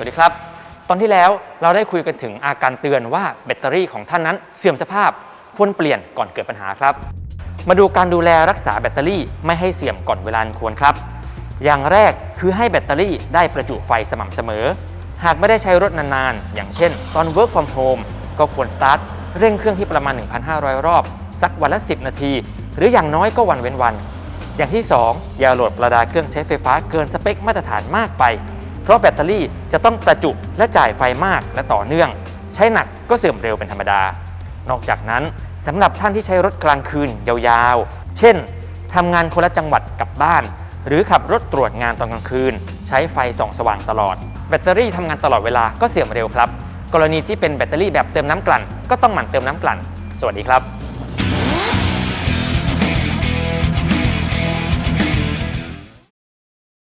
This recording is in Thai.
สวัสดีครับ ตอนที่แล้วเราได้คุยกันถึงอาการเตือนว่าแบตเตอรี่ของท่านนั้นเสื่อมสภาพควรเปลี่ยนก่อนเกิดปัญหาครับ มาดูการดูแลรักษาแบตเตอรี่ไม่ให้เสื่อมก่อนเวลาควรครับ อย่างแรกคือให้แบตเตอรี่ได้ประจุไฟสม่ำเสมอ หากไม่ได้ใช้รถนานๆ อย่างเช่น ตอน work from home ก็ควรสตาร์ทเร่งเครื่องที่ประมาณ 1,500 รอบ สักวันละ 10 นาที หรืออย่างน้อยก็วันเว้นวัน อย่างที่ 2 อย่าโหลดประดาเครื่องใช้ไฟฟ้าเกินสเปคมาตรฐานมากไป เพราะแบตเตอรี่จะต้องประจุและจ่ายไฟมากและต่อเนื่อง ใช้หนักก็เสื่อมเร็วเป็นธรรมดา นอกจากนั้นสำหรับท่านที่ใช้รถกลางคืนยาวๆ เช่นทำงานคนละจังหวัดกลับบ้าน หรือขับรถตรวจงานตอนกลางคืน ใช้ไฟส่องสว่างตลอด แบตเตอรี่ทำงานตลอดเวลาก็เสื่อมเร็วครับ กรณีที่เป็นแบตเตอรี่แบบเติมน้ำกลั่น ก็ต้องหมั่นเติมน้ำกลั่น สวัสดีครับ